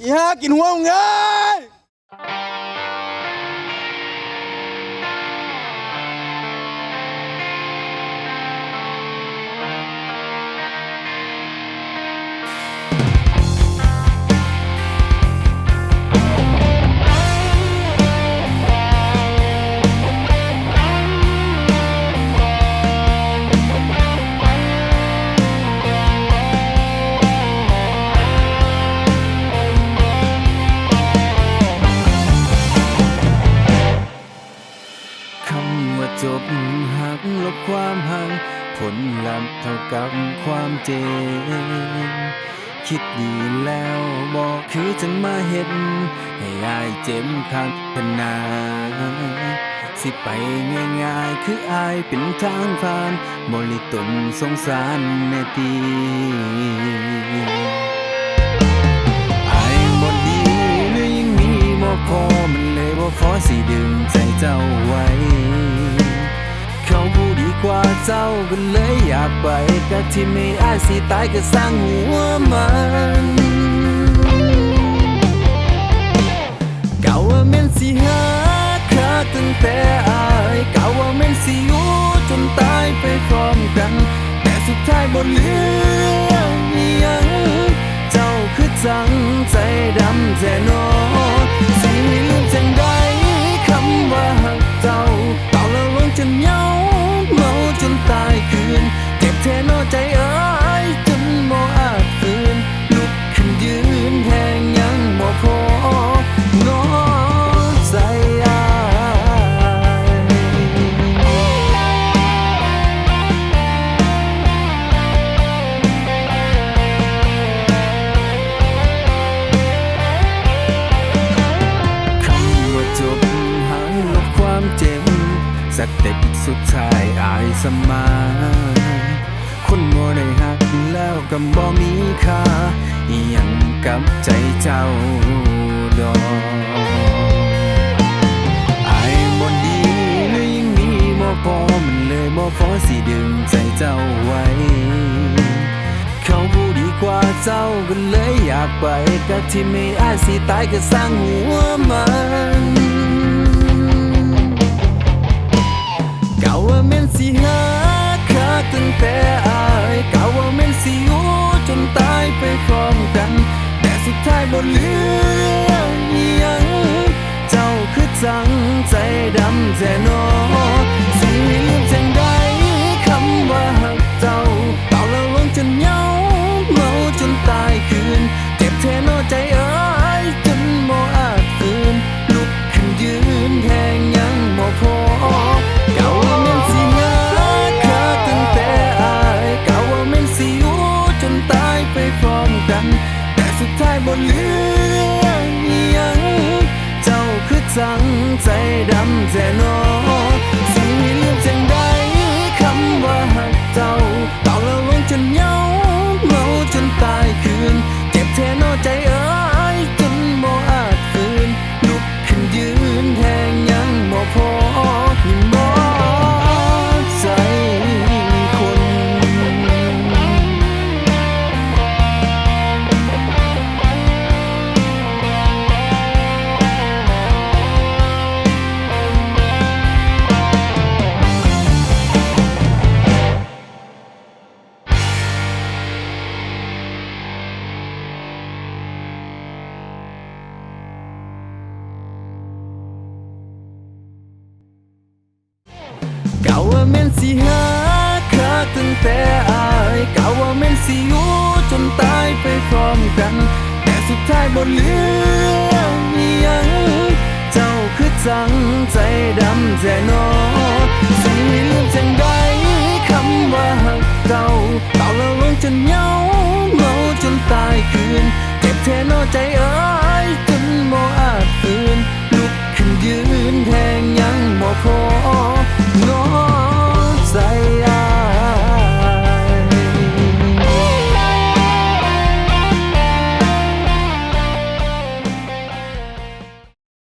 อีห้ากินหัวมึงเอ้ย บหักลบความห่างผลลัพธ์เท่ากับความเจ็บคิดดีแล้วบอกคือจังมาเห็น ให้อายเจ็บคักพนาสิไปง่ายๆ คืออายเป็นทางผ่าน บริตนสงสารในตี กว่าเจ้าก็เลยอยากไปก็ที่ไม่อายสิตายก็สร้างหัวมันเก่าว่าแม่นสิหาค่าตั้งแต่อายเก่าว่าแม่นสิอยู่จนตายไปพร้อมกัน แต่สุดท้ายบ่เหลือยัง เจ้าคือจังใจดำแต่นอ เต็ปสุดท้ายอายสมาคนบ่ได้หักแล้วก็บ่มีค่ายังกับใจเจ้าดอกอบ่ดีหรือยังมีบ่พอมันเลยบ่พอสิดึงใจเจ้าไว้ เขาผู้ดีกว่าเจ้าก็เลยอยากไปก็ที่ไม่อายสิตายก็สร้างหัวมัน สิหาค่าตั้งแต่อายเก่าว่าแม่นสิอยู่จนตายไปพร้อมกัน แต่สุดท้ายบ่เหลือยัง เจ้าคือจังใจดำแต่นอ ใจดำแต่นอ ว่าแม่นสิหาค่าตั้งแต่อายก่าว่าแม่นสิอยู่จนตายไปพร้อมกัน แต่สุดท้ายบ่เหลืออีหยังเจ้าคือจังใจดำแต่นอสิลืมจังใดคำว่าหักเจ้าเก่าแล้วลงจนเหงาเมาจนตายคืน เจ็บแท้นอใจเอ้